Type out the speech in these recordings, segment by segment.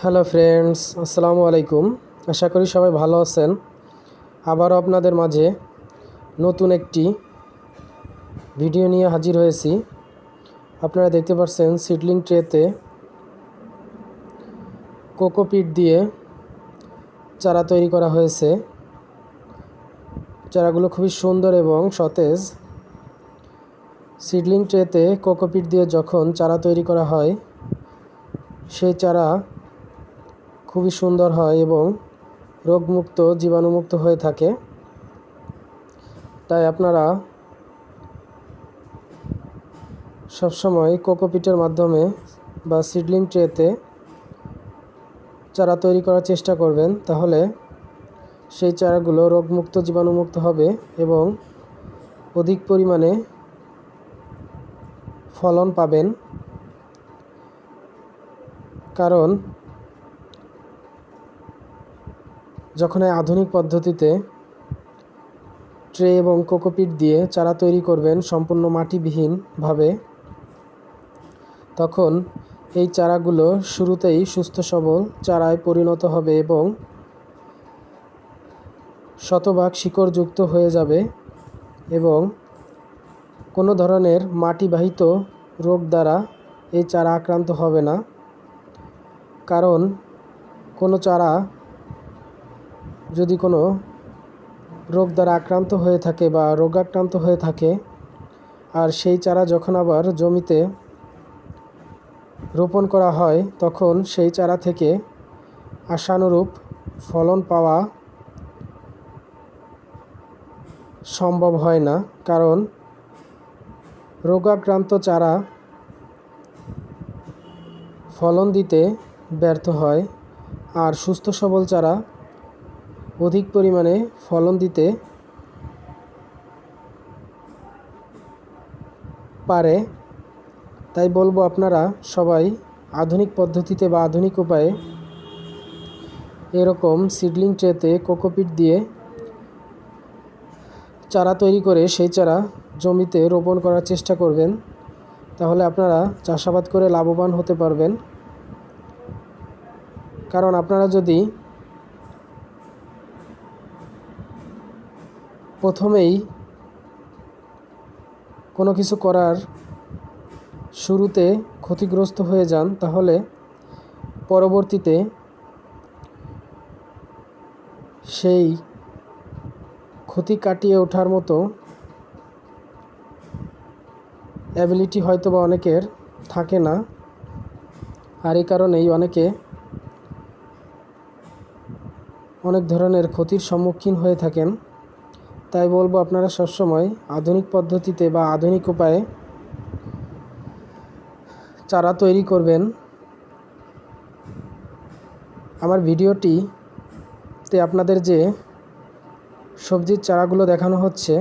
Hello friends, আসসালামু আলাইকুম। আশা করি সবাই ভালো আছেন। আবারও আপনাদের মাঝে নতুন একটি ভিডিও নিয়ে হাজির হয়েছি। আপনারা দেখতে পাচ্ছেন সিডলিং ট্রেতে কোকোপিট দিয়ে চারা তৈরি করা হয়েছে। চারাগুলো খুবই সুন্দর এবং সতেজ। সিডলিং ট্রেতে কোকোপিট দিয়ে যখন চারা তৈরি করা হয়, সেই চারা খুবই সুন্দর হয় এবং রোগমুক্ত, জীবাণুমুক্ত হয়ে থাকে। তাই আপনারা সবসময় কোকোপিটের মাধ্যমে বা সিডলিং ট্রেতে চারা তৈরি করার চেষ্টা করবেন, তাহলে সেই চারাগুলো রোগমুক্ত, জীবাণুমুক্ত হবে এবং অধিক পরিমাণে ফলন পাবেন। কারণ যখন এই আধুনিক পদ্ধতিতে ট্রে এবং কোকোপিট দিয়ে চারা তৈরি করবেন সম্পূর্ণ মাটিবিহীনভাবে, তখন এই চারাগুলো শুরুতেই সুস্থ সবল চারায় পরিণত হবে এবং শতভাগ শিকড়যুক্ত হয়ে যাবে এবং কোনো ধরনের মাটিবাহিত রোগ দ্বারা এই চারা আক্রান্ত হবে না। কারণ কোনো চারা যদি কোনো রোগ দ্বারা আক্রান্ত হয়ে থাকে বা রোগাক্রান্ত হয়ে থাকে, আর সেই চারা যখন আবার জমিতে রোপণ করা হয়, তখন সেই চারা থেকে আশানুরূপ ফলন পাওয়া সম্ভব হয় না। কারণ রোগাক্রান্ত চারা ফলন দিতে ব্যর্থ হয়, আর সুস্থ সবল চারা অধিক পরিমাণে ফলন দিতে পারে। তাই বলব আপনারা সবাই আধুনিক পদ্ধতিতে বা আধুনিক উপায়ে এরকম সিডলিং ট্রেতে কোকোপিট দিয়ে চারা তৈরি করে সেই চারা জমিতে রোপণ করার চেষ্টা করবেন। তাহলে আপনারা চাষাবাদ করে লাভবান হতে পারবেন। কারণ আপনারা যদি প্রথমেই কোনো কিছু করার শুরুতে ক্ষতিগ্রস্ত হয়ে যান, তাহলে পরবর্তীতে সেই ক্ষতি কাটিয়ে ওঠার মতো অ্যাবিলিটি হয়তো বা অনেকের থাকে না। আর এই কারণেই অনেকে অনেক ধরনের ক্ষতির সম্মুখীন হয়ে থাকেন। তাই বলব আপনারা সবসময় আধুনিক পদ্ধতিতে বা আধুনিক উপায়ে চারা তৈরি করবেন। আমার ভিডিওটিতে আপনাদের যে সবজির চারাগুলো দেখানো হচ্ছে,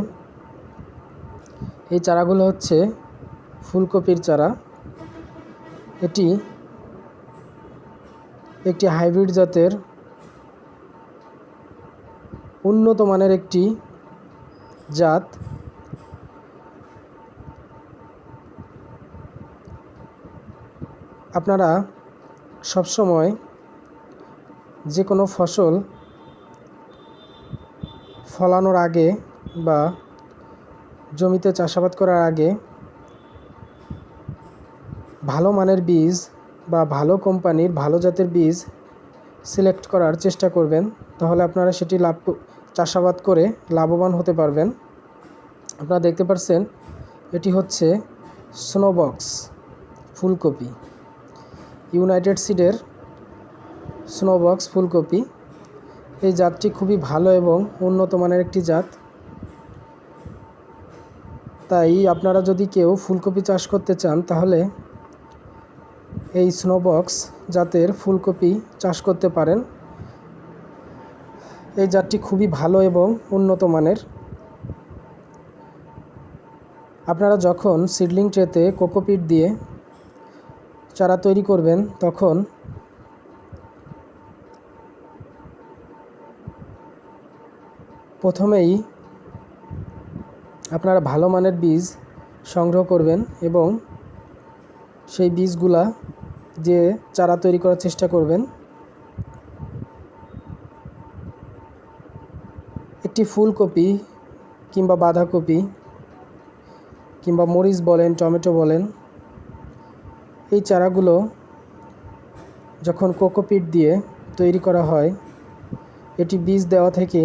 এই চারাগুলো হচ্ছে ফুলকপির চারা। এটি একটি হাইব্রিড জাতের উন্নত মানের একটি জাত আপনারা সবসময় যে কোনো ফসল ফলানোর আগে বা জমিতে চাষাবাদ করার আগে ভালো মানের বীজ বা ভালো কোম্পানির ভালো জাতের বীজ সিলেক্ট করার চেষ্টা করবেন। তাহলে আপনারা সেটি লাভ চাষাবাদ করে লাভবান হতে পারবেন। আপনারা দেখতে পাচ্ছেন এটি হচ্ছে স্নোবক্স ফুলকপি। ইউনাইটেড সিডের স্নোবক্স ফুলকপি। এই জাতটি খুবই ভালো এবং উন্নত মানের একটি জাত। তাই আপনারা যদি কেউ ফুলকপি চাষ করতে চান, তাহলে এই স্নোবক্স জাতের ফুলকপি চাষ করতে পারেন। এই জাতটি খুবই ভালো এবং উন্নত মানের। আপনারা যখন সিডলিং ট্রেতে কোকোপিট দিয়ে চারা তৈরি করবেন, তখন প্রথমেই আপনারা ভালো মানের বীজ সংগ্রহ করবেন এবং সেই বীজগুলা দিয়ে চারা তৈরি করার চেষ্টা করবেন। একটি ফুলকপি কিংবা বাঁধাকপি কিংবা মরিচ বলেন, টমেটো বলেন, এই চারাগুলো যখন কোকোপিট দিয়ে তৈরি করা হয়, এটি বীজ দেওয়া থেকে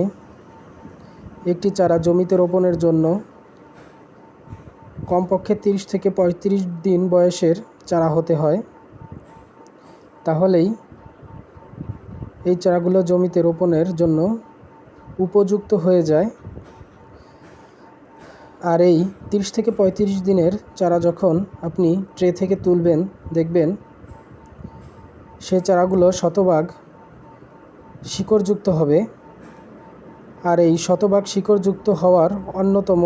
একটি চারা জমিতে রোপণের জন্য কমপক্ষে তিরিশ থেকে পঁয়ত্রিশ দিন বয়সের চারা হতে হয়। তাহলেই এই চারাগুলো জমিতে রোপণের জন্য উপযুক্ত হয়ে যায়। আর এই তিরিশ থেকে পঁয়ত্রিশ দিনের চারা যখন আপনি ট্রে থেকে তুলবেন, দেখবেন সে চারাগুলো শতভাগ শিকড়যুক্ত হবে। আর এই শতভাগ শিকড়যুক্ত হওয়ার অন্যতম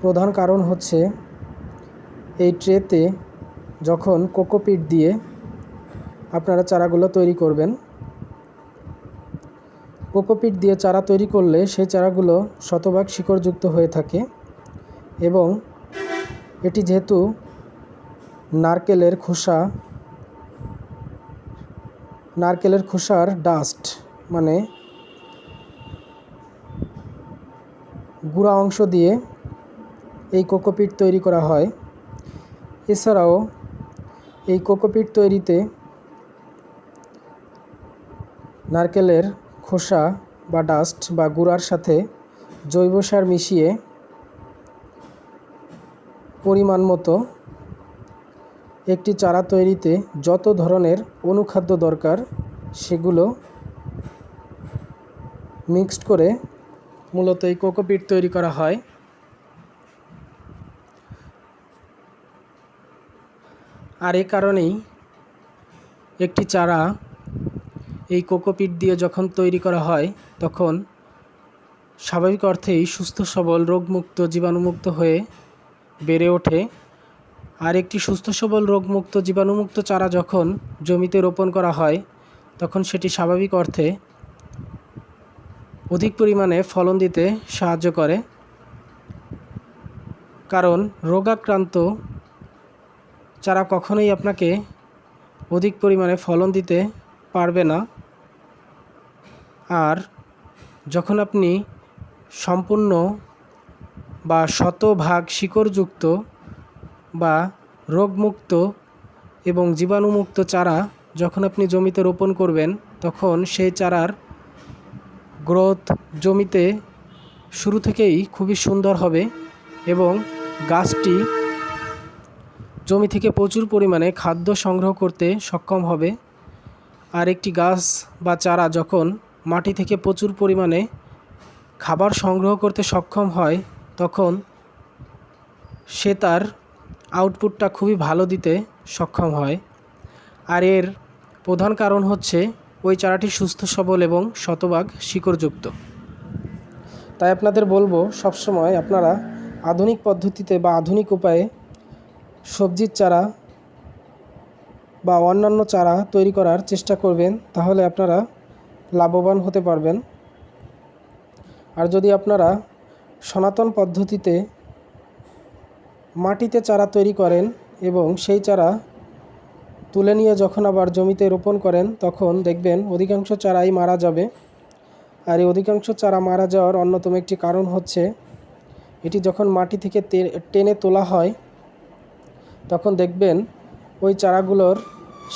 প্রধান কারণ হচ্ছে এই ট্রেতে যখন কোকোপিট দিয়ে আপনারা চারাগুলো তৈরি করবেন কোকোপিট দিয়ে চারা তৈরি করলে সেই চারাগুলো শতভাগ শিকড়যুক্ত হয়ে থাকে এবং এটি যেহেতু নারকেলের খোসা, নারকেলের খোসার ডাস্ট মানে গুঁড়া অংশ দিয়ে এই কোকোপিট তৈরি করা হয়। এছাড়াও এই কোকোপিট তৈরিতে নারকেলের খোসা বা ডাস্ট বা গুঁড়ার সাথে জৈব সার মিশিয়ে পরিমাণ মতো একটি চারা তৈরিতে যত ধরনের অনুখাদ্য দরকার, সেগুলো মিক্সড করে মূলত এই কোকোপিট তৈরি করা হয়। আর এ কারণেই একটি চারা এই কোকোপিট দিয়ে যখন তৈরি করা হয়, তখন স্বাভাবিক অর্থেই সুস্থ, সবল, রোগমুক্ত, জীবাণুমুক্ত হয়ে বেড়ে ওঠে। আর একটি সুস্থ, সবল, রোগমুক্ত, জীবাণুমুক্ত চারা যখন জমিতে রোপণ করা হয়, তখন সেটি স্বাভাবিক অর্থে অধিক পরিমাণে ফলন দিতে সাহায্য করে। কারণ রোগাক্রান্ত চারা কখনোই আপনাকে অধিক পরিমাণে ফলন দিতে পারবে না। আর যখন আপনি সম্পূর্ণ বা শতভাগ শিকড়যুক্ত বা রোগমুক্ত এবং জীবাণুমুক্ত চারা যখন আপনি জমিতে রোপণ করবেন, তখন সেই চারার গ্রোথ জমিতে শুরু থেকেই খুবই সুন্দর হবে এবং গাছটি জমি থেকে প্রচুর পরিমাণে খাদ্য সংগ্রহ করতে সক্ষম হবে। আর একটি গাছ বা চারা যখন মাটি থেকে প্রচুর পরিমাণে খাবার সংগ্রহ করতে সক্ষম হয়, তখন সে তার আউটপুটটা খুবই ভালো দিতে সক্ষম হয়। আর এর প্রধান কারণ হচ্ছে ওই চারাটি সুস্থ, সবল এবং শতভাগ শিকড়যুক্ত। তাই আপনাদের বলব, সবসময় আপনারা আধুনিক পদ্ধতিতে বা আধুনিক উপায়ে সবজির চারা বা অন্যান্য চারা তৈরি করার চেষ্টা করবেন, তাহলে আপনারা লাভবান হতে পারবেন। আর যদি আপনারা সনাতন পদ্ধতিতে মাটিতে চারা তৈরি করেন এবং সেই চারা তুলে নিয়ে যখন আবার জমিতে রোপণ করেন, তখন দেখবেন অধিকাংশ চারাই মারা যাবে। আর এই অধিকাংশ চারা মারা যাওয়ার অন্যতম একটি কারণ হচ্ছে, এটি যখন মাটি থেকে টেনে তোলা হয়, তখন দেখবেন ওই চারাগুলোর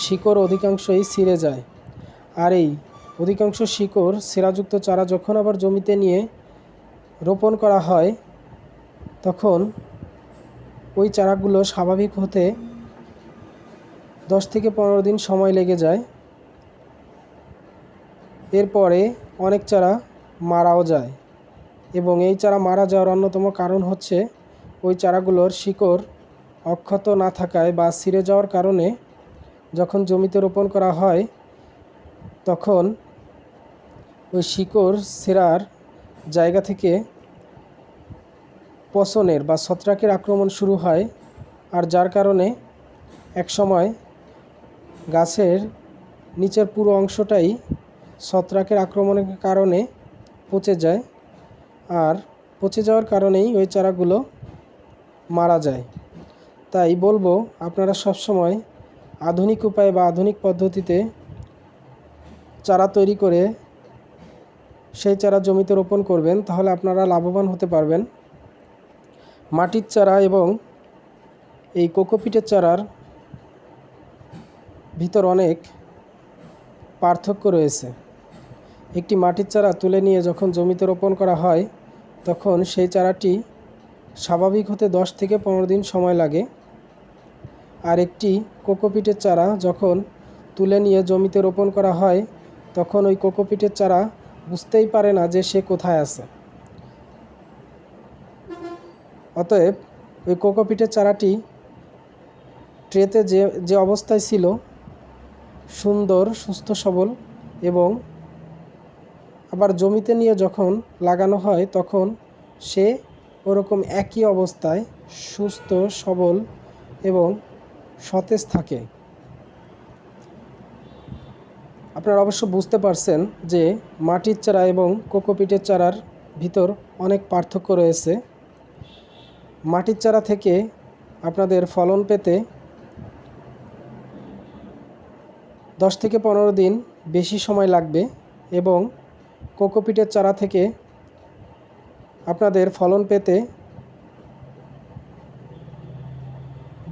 শিকড় অধিকাংশই ছিঁড়ে যায়। আর এই অধিকাংশ শিকড় সেরাযুক্ত চারা যখন আবার জমিতে নিয়ে রোপণ করা হয়, তখন ওই চারাগুলো স্বাভাবিক হতে দশ থেকে পনেরো দিন সময় লেগে যায়। এরপরে অনেক চারা মারাও যায় এবং এই চারা মারা যাওয়ার অন্যতম কারণ হচ্ছে ওই চারাগুলোর শিকড় অক্ষত না থাকায় বা ছিঁড়ে যাওয়ার কারণে যখন জমিতে রোপণ করা হয়, তখন ওই শিকড় সেরার জায়গা থেকে পচনের বা ছত্রাকের আক্রমণ শুরু হয় আর যার কারণে একসময় গাছের নিচের পুরো অংশটাই ছত্রাকের আক্রমণের কারণে পচে যায় আর পচে যাওয়ার কারণেই ওই চারাগুলো মারা যায়। তাই বলব, আপনারা সবসময় আধুনিক উপায়ে বা আধুনিক পদ্ধতিতে চারা তৈরি করে সেই চারা জমিতে রোপণ করবেন, তাহলে আপনারা লাভবান হতে পারবেন। মাটির চারা এবং এই কোকোপিটের চারার ভিতর অনেক পার্থক্য রয়েছে। একটি মাটির চারা তুলে নিয়ে যখন জমিতে রোপণ করা হয়, তখন সেই চারাটি স্বাভাবিক হতে দশ থেকে পনেরো দিন সময় লাগে। আর একটি কোকোপিটের চারা যখন তুলে নিয়ে জমিতে রোপণ করা হয়, তখন ওই কোকোপিটের চারা বুঝতেই পারে না যে সে কোথায় আছে। অতএব ওই কোকোপিটের চারাটি ট্রেতে যে যে অবস্থায় ছিল, সুন্দর, সুস্থ, সবল এবং আবার জমিতে নিয়ে যখন লাগানো হয়, তখন সে ওরকম একই অবস্থায় সুস্থ, সবল এবং সতেজ থাকে। আপনারা অবশ্য বুঝতে পারছেন যে মাটির চারা এবং কোকোপিটের চারার ভিতর অনেক পার্থক্য রয়েছে। মাটির চারা থেকে আপনাদের ফলন পেতে দশ থেকে পনেরো দিন বেশি সময় লাগবে এবং কোকোপিটের চারা থেকে আপনাদের ফলন পেতে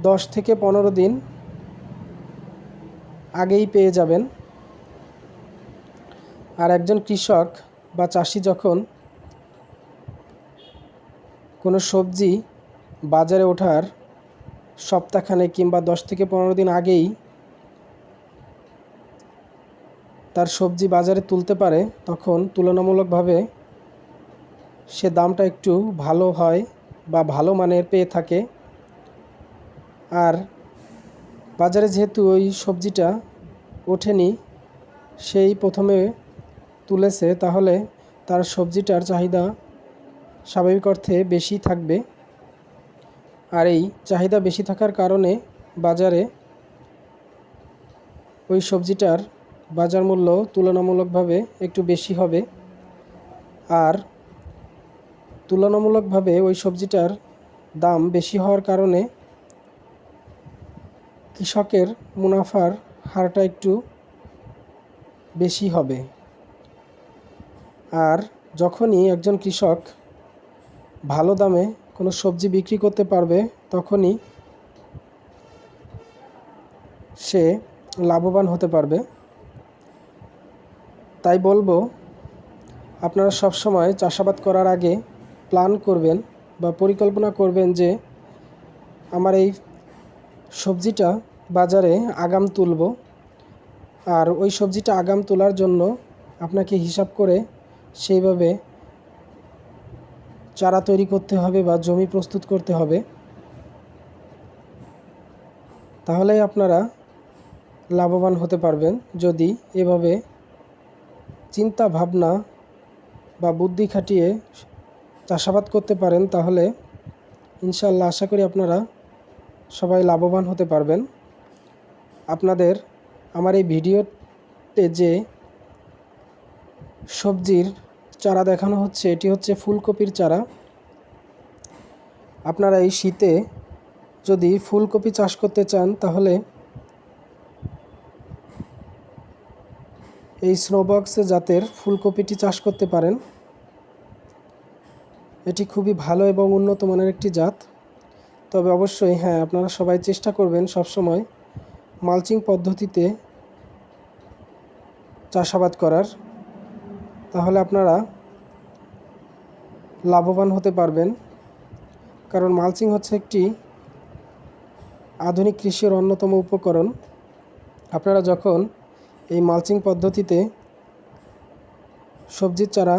দশ থেকে পনেরো দিন আগেই পেয়ে যাবেন। আর একজন কৃষক বা চাষি যখন কোনো সবজি বাজারে ওঠার সপ্তাহখানে কিংবা দশ থেকে পনেরো দিন আগেই তার সবজি বাজারে তুলতে পারে, তখন তুলনামূলকভাবে সে দামটা একটু ভালো হয় বা ভালো মানের পেয়ে থাকে। আর বাজারে যেহেতু ওই সবজিটা ওঠেনি, সেই প্রথমে তুলেছে, তাহলে তার সবজিটার চাহিদা স্বাভাবিক অর্থে বেশি থাকবে। আর এই চাহিদা বেশি থাকার কারণে বাজারে ওই সবজিটার বাজার মূল্য তুলনামূলকভাবে একটু বেশি হবে। আর তুলনামূলকভাবে ওই সবজিটার দাম বেশি হওয়ার কারণে কৃষকের মুনাফার হারটা একটু বেশি হবে। আর যখনই একজন কৃষক ভালো দামে কোনো সবজি বিক্রি করতে পারবে, তখনই সে লাভবান হতে পারবে। তাই বলব, আপনারা সবসময় চাষাবাদ করার আগে প্ল্যান করবেন বা পরিকল্পনা করবেন যে আমার এই সবজিটা বাজারে আগাম তুলব। আর ওই সবজিটা আগাম তোলার জন্য আপনাকে হিসাব করে সেইভাবে চারা তৈরি করতে হবে বা জমি প্রস্তুত করতে হবে। তাহলেই আপনারা লাভবান হতে পারবেন। যদি এভাবে চিন্তা, ভাবনা বা বুদ্ধি খাটিয়ে চাষাবাদ করতে পারেন, তাহলে ইনশাল্লাহ আশা করি আপনারা সবাই লাভবান হতে পারবেন। আপনাদের আমার এই ভিডিওতে যে সবজির চারা দেখানো হচ্ছে, এটি হচ্ছে ফুলকপির চারা। আপনারা এই শীতে যদি ফুলকপি চাষ করতে চান, তাহলে এই স্নোবক্সে জাতের ফুলকপিটি চাষ করতে পারেন। এটি খুবই ভালো এবং উন্নত মানের একটি জাত। তবে অবশ্যই হ্যাঁ আপনারা সবাই চেষ্টা করবেন সবসময় মালচিং পদ্ধতিতে চাষাবাদ করার। তাহলে আপনারা লাভবান হতে পারবেন। কারণ মালচিং হচ্ছে একটি আধুনিক কৃষির অন্যতম উপকরণ। আপনারা যখন এই মালচিং পদ্ধতিতে সবজির চারা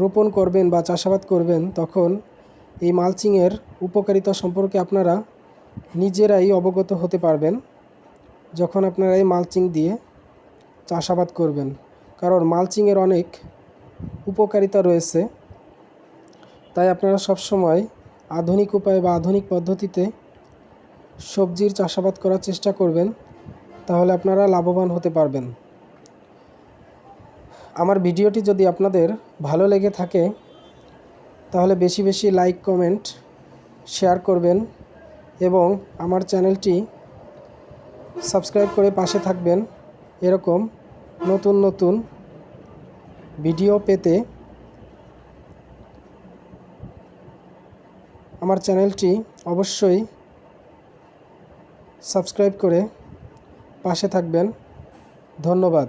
রোপণ করবেন বা চাষাবাদ করবেন, তখন এই মালচিংয়ের উপকারিতা সম্পর্কে আপনারা নিজেরাই অবগত হতে পারবেন, যখন আপনারা এই মালচিং দিয়ে চাষাবাদ করবেন। কারণ মালচিংয়ের অনেক উপকারিতা রয়েছে। তাই আপনারা সবসময় আধুনিক উপায়ে বা আধুনিক পদ্ধতিতে সবজির চাষাবাদ করার চেষ্টা করবেন, তাহলে আপনারা লাভবান হতে পারবেন। আমার ভিডিওটি যদি আপনাদের ভালো লেগে থাকে, তাহলে বেশি বেশি লাইক, কমেন্ট, শেয়ার করবেন এবং আমার চ্যানেলটি সাবস্ক্রাইব করে পাশে থাকবেন। এরকম নতুন নতুন ভিডিও পেতে আমার চ্যানেলটি অবশ্যই সাবস্ক্রাইব করে পাশে থাকবেন। ধন্যবাদ।